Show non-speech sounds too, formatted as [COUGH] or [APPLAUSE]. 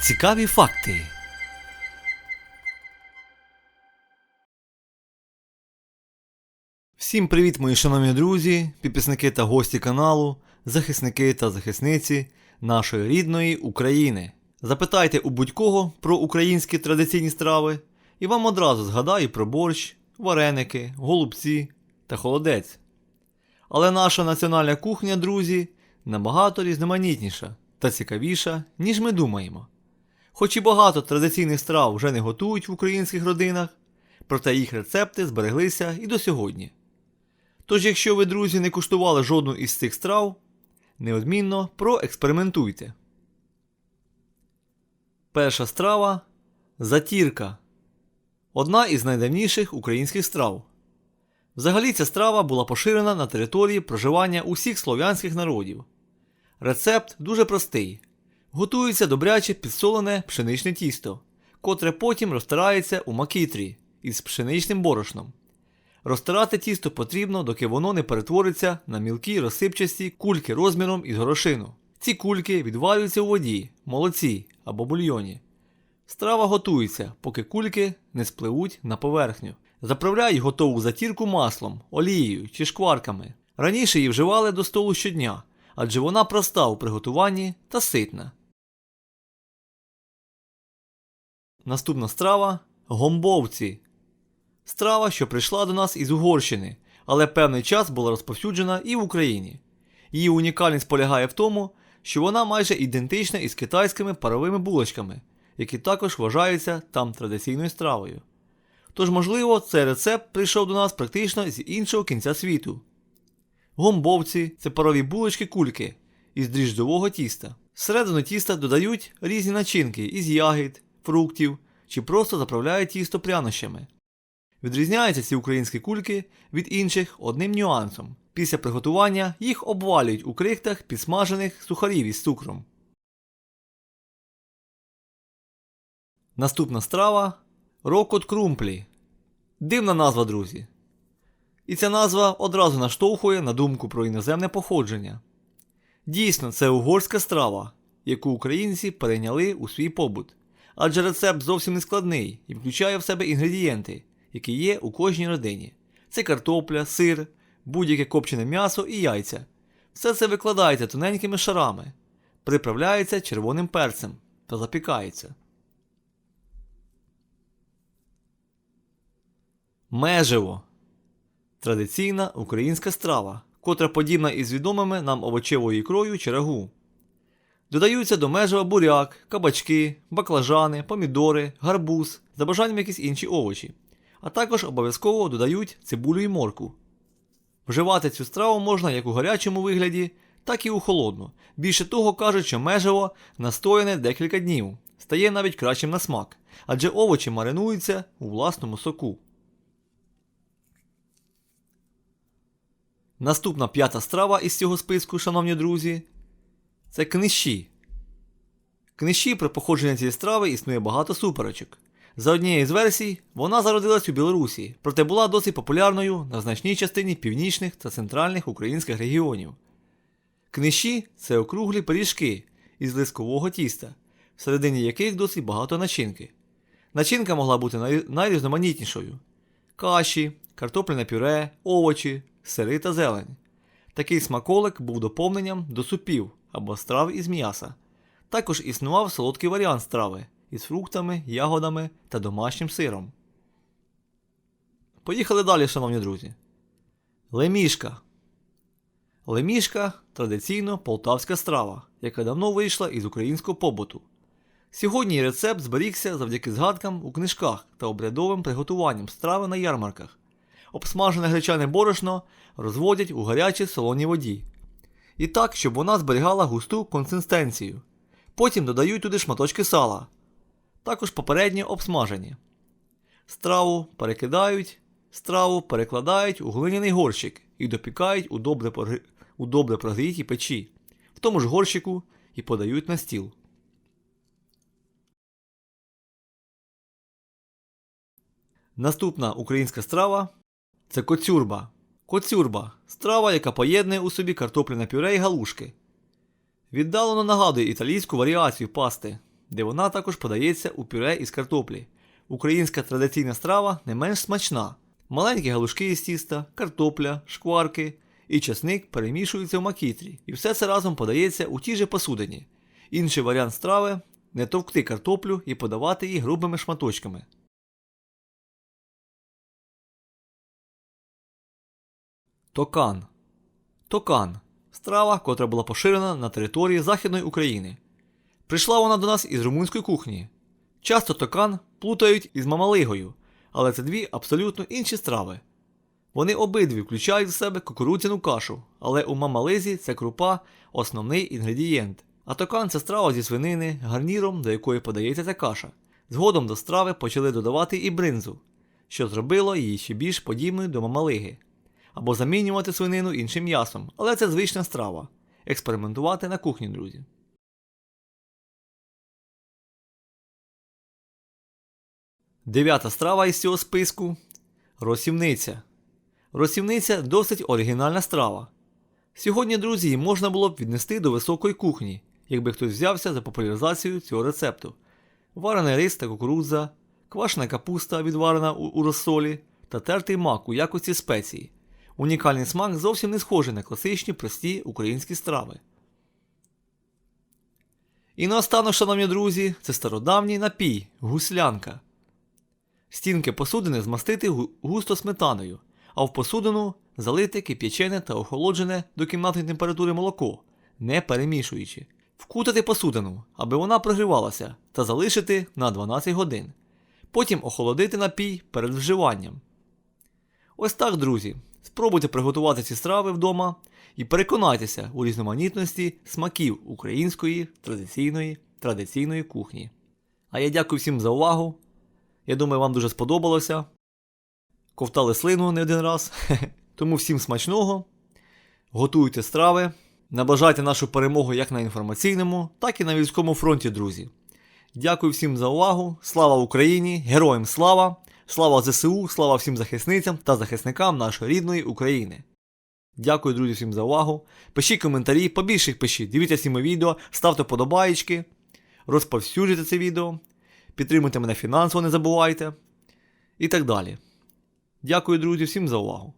Цікаві факти. Всім привіт, мої шановні друзі, підписники та гості каналу, захисники та захисниці нашої рідної України. Запитайте у будь-кого про українські традиційні страви, і вам одразу згадаю про борщ, вареники, голубці та холодець. Але наша національна кухня, друзі, набагато різноманітніша та цікавіша, ніж ми думаємо. Хоч і багато традиційних страв вже не готують в українських родинах, проте їх рецепти збереглися і до сьогодні. Тож, якщо ви, друзі, не куштували жодну із цих страв, неодмінно проекспериментуйте. Перша страва затірка. Одна із найдавніших українських страв. Взагалі ця страва була поширена на території проживання усіх слов'янських народів. Рецепт дуже простий. Готується добряче підсолене пшеничне тісто, котре потім розтирається у макітрі із пшеничним борошном. Розтирати тісто потрібно, доки воно не перетвориться на мілкі розсипчасті кульки розміром із горошину. Ці кульки відвалюються у воді, молоці або бульйоні. Страва готується, поки кульки не спливуть на поверхню. Заправляють готову затірку маслом, олією чи шкварками. Раніше її вживали до столу щодня, адже вона проста у приготуванні та ситна. Наступна страва гомбовці. Страва, що прийшла до нас із Угорщини, але певний час була розповсюджена і в Україні. Її унікальність полягає в тому, що вона майже ідентична із китайськими паровими булочками, які також вважаються там традиційною стравою. Тож, можливо, цей рецепт прийшов до нас практично з іншого кінця світу. Гомбовці це парові булочки кульки із дріжджового тіста. Всередину тіста додають різні начинки із ягід, фруктів чи просто заправляють тісто прянощами. Відрізняються ці українські кульки від інших одним нюансом. Після приготування їх обвалюють у крихтах підсмажених сухарів із цукром. Наступна страва рокот крумплі. Дивна назва, друзі. І ця назва одразу наштовхує на думку про іноземне походження. Дійсно, це угорська страва, яку українці перейняли у свій побут. Адже рецепт зовсім не складний і включає в себе інгредієнти, які є у кожній родині. Це картопля, сир, будь-яке копчене м'ясо і яйця. Все це викладається тоненькими шарами, приправляється червоним перцем та запікається. Меживо традиційна українська страва, котра подібна із відомими нам овочевою ікрою чи рагу. Додаються до межева буряк, кабачки, баклажани, помідори, гарбуз, за бажанням якісь інші овочі, а також обов'язково додають цибулю і морку. Вживати цю страву можна як у гарячому вигляді, так і у холодну. Більше того кажуть, що межево настояне декілька днів, стає навіть кращим на смак, адже овочі маринуються у власному соку. Наступна п'ята страва із цього списку, шановні друзі, це книші. Книші про походження цієї страви існує багато суперечок. За однією з версій, вона зародилась у Білорусі, проте була досить популярною на значній частині північних та центральних українських регіонів. Книші це округлі пиріжки із лискового тіста, всередині яких досить багато начинки. Начинка могла бути найрізноманітнішою: каші, картопляне пюре, овочі, сири та зелень. Такий смаколик був доповненням до супів або страв із м'яса. Також існував солодкий варіант страви із фруктами, ягодами та домашнім сиром. Поїхали далі, шановні друзі. Лемішка. Лемішка традиційно полтавська страва, яка давно вийшла із українського побуту. Сьогодні рецепт зберігся завдяки згадкам у книжках та обрядовим приготуванням страви на ярмарках. Обсмажене гречане борошно розводять у гарячій солоній воді. І так, щоб вона зберігала густу консистенцію. Потім додають туди шматочки сала, також попередньо обсмажені. Страву перекидають, страву перекладають у глиняний горщик і допікають у добре, прогрі... у добре прогрітій печі, в тому ж горщику і подають на стіл. Наступна українська страва це коцюрба. Коцюрба страва, яка поєднує у собі картопляне пюре і галушки. Віддалено нагадує італійську варіацію пасти. де вона також подається у пюре із картоплі. Українська традиційна страва не менш смачна. Маленькі галушки із тіста, картопля, шкварки і часник перемішуються в макітрі, і все це разом подається у тій же посудині. Інший варіант страви не товкти картоплю і подавати її грубими шматочками. Токан. Токан страва, котра була поширена на території Західної України. Прийшла вона до нас із румунської кухні. Часто токан плутають із мамалигою, але це дві абсолютно інші страви. Вони обидві включають в себе кукурудзяну кашу, але у мамализі це крупа основний інгредієнт. А токан це страва зі свинини, гарніром, до якої подається ця каша. Згодом до страви почали додавати і бринзу, що зробило її ще більш подібною до мамалиги. Або замінювати свинину іншим м'ясом, але це звична страва. Експериментувати на кухні, друзі. Дев'ята страва із цього списку росівниця. Росівниця досить оригінальна страва. Сьогодні, друзі, її можна було б віднести до високої кухні, якби хтось взявся за популяризацію цього рецепту. Варений рис та кукурудза, квашена капуста, відварена у, розсолі, та тертий мак у якості спеції. Унікальний смак зовсім не схожий на класичні прості українські страви. І наостанок, шановні друзі, це стародавній напій гуслянка. Стінки посудини змастити густо сметаною, а в посудину залити кип'ячене та охолоджене до кімнатної температури молоко, не перемішуючи. Вкутати посудину, аби вона прогрівалася, та залишити на 12 годин. Потім охолодити напій перед вживанням. Ось так, друзі. Спробуйте приготувати ці страви вдома і переконайтеся у різноманітності смаків української традиційної традиційної кухні. А я дякую всім за увагу. Я думаю, вам дуже сподобалося. Ковтали слину не один раз. [LAUGHS] Тому всім смачного. Готуйте страви. Наближайте нашу перемогу як на інформаційному, так і на військовому фронті, друзі. Дякую всім за увагу. Слава Україні! Героям слава! Слава ЗСУ, слава всім захисницям та захисникам нашої рідної України. Дякую, друзі, всім за увагу. Пишіть коментарі, побільше їх пишіть. Дивіться всі мої відео, ставте подобаєчки, розповсюджуйте це відео, підтримуйте мене фінансово, не забувайте. І так далі. Дякую, друзі, всім за увагу.